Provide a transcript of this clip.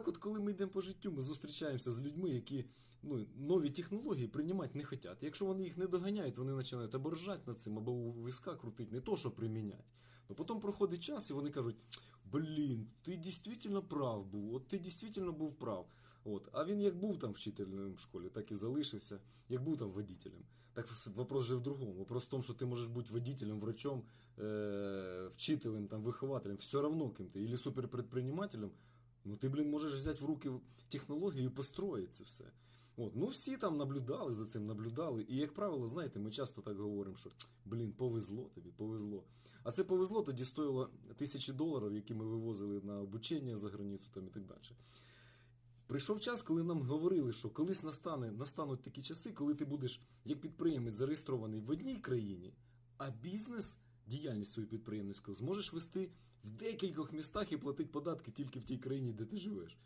Так, от коли ми йдемо по життю, ми зустрічаємося з людьми, які ну, нові технології приймати не хочуть. Якщо вони їх не доганяють, вони починають або ржати над цим, або у виска крутить, не то, що примінять. Ну потім проходить час, і вони кажуть: блін, ти дійсно прав був, от ти дійсно був прав. От. А він як був там вчителем в школі, так і залишився, як був там водителем. Так вопрос же в другому. Вопрос в тому, що ти можеш бути водителем, врачом, е- вчителем, там, вихователем, все равно ким ти, або суперпредпринимателем, ну ти, блін, можеш взяти в руки технологію і построїти це все. От, ну всі там наблюдали за цим, наблюдали. І, як правило, знаєте, ми часто так говоримо, що блін, повезло тобі, повезло. А це повезло тоді стоїло тисячі доларів, які ми вивозили на обучення за границю там, і так далі. Прийшов час, коли нам говорили, що колись настане, настануть такі часи, коли ти будеш як підприємець зареєстрований в одній країні, а бізнес, діяльність свою підприємницьку, зможеш вести в декількох містах і платити податки тільки в тій країні, де ти живеш.